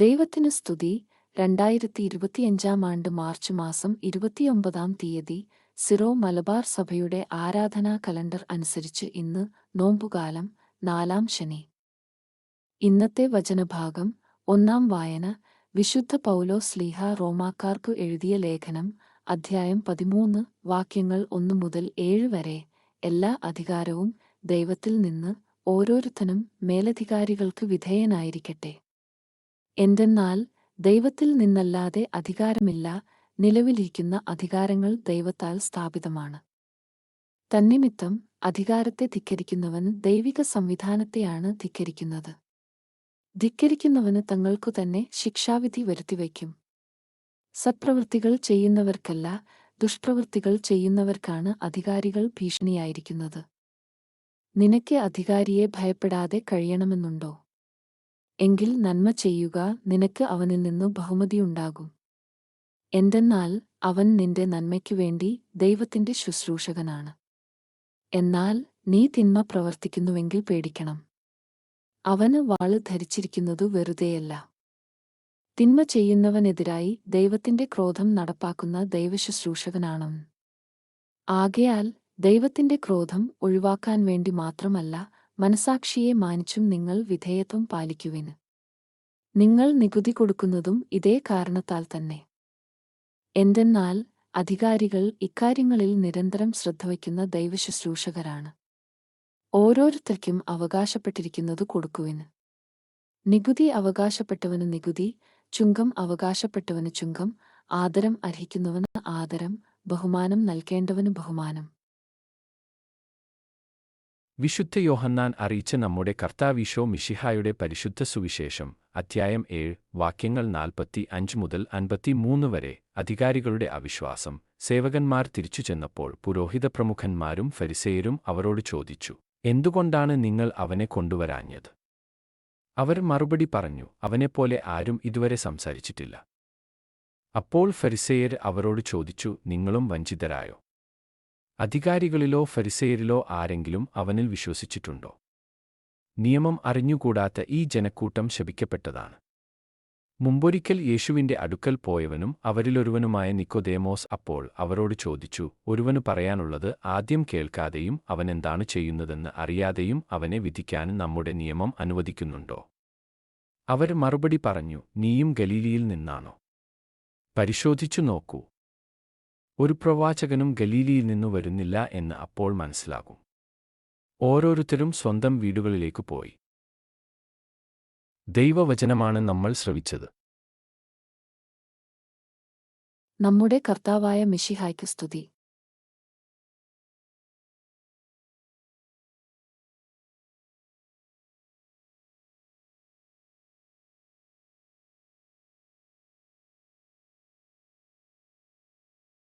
ദൈവത്തിന് സ്തുതി. രണ്ടായിരത്തി ഇരുപത്തിയഞ്ചാം ആണ്ട് മാർച്ച് മാസം ഇരുപത്തിയൊമ്പതാം തീയതി സിറോ മലബാർ സഭയുടെ ആരാധനാ കലണ്ടർ അനുസരിച്ച് ഇന്ന് നോമ്പുകാലം നാലാം ശനി. ഇന്നത്തെ വചനഭാഗം ഒന്നാം വായന. വിശുദ്ധ പൗലോ സ്ലീഹ റോമാക്കാർക്കു എഴുതിയ ലേഖനം അധ്യായം പതിമൂന്ന് വാക്യങ്ങൾ ഒന്നു മുതൽ ഏഴ് വരെ. എല്ലാ അധികാരവും ദൈവത്തിൽ നിന്ന് ഓരോരുത്തനും മേലധികാരികൾക്ക് വിധേയനായിരിക്കട്ടെ. എന്തെന്നാൽ ദൈവത്തിൽ നിന്നല്ലാതെ അധികാരമില്ല നിലവിലിരിക്കുന്ന അധികാരങ്ങൾ ദൈവത്താൽ സ്ഥാപിതമാണ്. തന്നിമിത്തം അധികാരത്തെ ധിക്കരിക്കുന്നവൻ ദൈവിക സംവിധാനത്തെയാണ് ധിക്കരിക്കുന്നത്. ധിക്കരിക്കുന്നവന് തങ്ങൾക്കു തന്നെ ശിക്ഷാവിധി വരുത്തിവയ്ക്കും. സത്പ്രവൃത്തികൾ ചെയ്യുന്നവർക്കല്ല ദുഷ്പ്രവൃത്തികൾ ചെയ്യുന്നവർക്കാണ് അധികാരികൾ ഭീഷണിയായിരിക്കുന്നത്. നിനക്ക് അധികാരിയെ ഭയപ്പെടാതെ കഴിയണമെന്നുണ്ടോ? എങ്കിൽ നന്മ ചെയ്യുക നിനക്ക് അവനിൽ നിന്നു ബഹുമതിയുണ്ടാകും എന്തെന്നാൽ അവൻ നിന്റെ നന്മയ്ക്കു വേണ്ടി ദൈവത്തിന്റെ ശുശ്രൂഷകനാണ്. എന്നാൽ നീ തിന്മ പ്രവർത്തിക്കുന്നുവെങ്കിൽ പേടിക്കണം. അവന് വാൾ ധരിച്ചിരിക്കുന്നതു വെറുതെയല്ല. തിന്മ ചെയ്യുന്നവനെതിരായി ദൈവത്തിന്റെ ക്രോധം നടപ്പാക്കുന്ന ദൈവശുശ്രൂഷകനാണ്. ആകയാൽ ദൈവത്തിന്റെ ക്രോധം ഒഴിവാക്കാൻ വേണ്ടി മാത്രമല്ല മനസാക്ഷിയെ മാനിച്ചും നിങ്ങൾ വിധേയത്വം പാലിക്കുവിന് നിങ്ങൾ നികുതി കൊടുക്കുന്നതും ഇതേ കാരണത്താൽ തന്നെ. എന്തെന്നാൽ അധികാരികൾ ഇക്കാര്യങ്ങളിൽ നിരന്തരം ശ്രദ്ധ വയ്ക്കുന്ന ദൈവശുശ്രൂഷകരാണ്. ഓരോരുത്തർക്കും അവകാശപ്പെട്ടിരിക്കുന്നത് കൊടുക്കുവിന് നികുതി അവകാശപ്പെട്ടവന് നികുതി ചുങ്കം അവകാശപ്പെട്ടവന് ചുങ്കം ആദരം അർഹിക്കുന്നവന് ആദരം ബഹുമാനം നൽകേണ്ടവന് ബഹുമാനം. വിശുദ്ധ യോഹന്നാൻ അറിയിച്ച നമ്മുടെ കർത്താവീശോ മിഷിഹായുടെ പരിശുദ്ധ സുവിശേഷം അധ്യായം ഏഴ് വാക്യങ്ങൾ നാൽപ്പത്തി അഞ്ച് മുതൽ അൻപത്തിമൂന്ന് വരെ. അധികാരികളുടെ അവിശ്വാസം. സേവകന്മാർ തിരിച്ചു ചെന്നപ്പോൾ പുരോഹിത പ്രമുഖന്മാരും ഫരിസേയരും അവരോട് ചോദിച്ചു എന്തുകൊണ്ടാണ് നിങ്ങൾ അവനെ കൊണ്ടുവരാഞ്ഞത്? അവർ മറുപടി പറഞ്ഞു അവനെപ്പോലെ ആരും ഇതുവരെ സംസാരിച്ചിട്ടില്ല. അപ്പോൾ ഫരിസേയർ അവരോട് ചോദിച്ചു നിങ്ങളും വഞ്ചിതരായോ? അധികാരികളിലോ ഫരിസേയരിലോ ആരെങ്കിലും അവനിൽ വിശ്വസിച്ചിട്ടുണ്ടോ? നിയമം അറിഞ്ഞുകൂടാത്ത ഈ ജനക്കൂട്ടം ശപിക്കപ്പെട്ടതാണ്. മുമ്പൊരിക്കൽ യേശുവിന്റെ അടുക്കൽ പോയവനും അവരിലൊരുവനുമായ നിക്കോദേമോസ് അപ്പോൾ അവരോട് ചോദിച്ചു ഒരുവനു പറയാനുള്ളത് ആദ്യം കേൾക്കാതെയും അവനെന്താണ് ചെയ്യുന്നതെന്ന് അറിയാതെയും അവനെ വിധിക്കാൻ നമ്മുടെ നിയമം അനുവദിക്കുന്നുണ്ടോ അവർ മറുപടി പറഞ്ഞു നീയും ഗലീലിയിൽ നിന്നാണോ? പരിശോധിച്ചു നോക്കൂ. ഒരു പ്രവാചകനും ഗലീലിയിൽ നിന്നു വരുന്നില്ല എന്ന് അപ്പോൾ മനസ്സിലാകും. ഓരോരുത്തരും സ്വന്തം വീടുകളിലേക്ക് പോയി. ദൈവവചനമാണ് നമ്മൾ ശ്രവിച്ചത്. നമ്മുടെ കർത്താവായ മിഷിഹായ്ക്ക് സ്തുതി.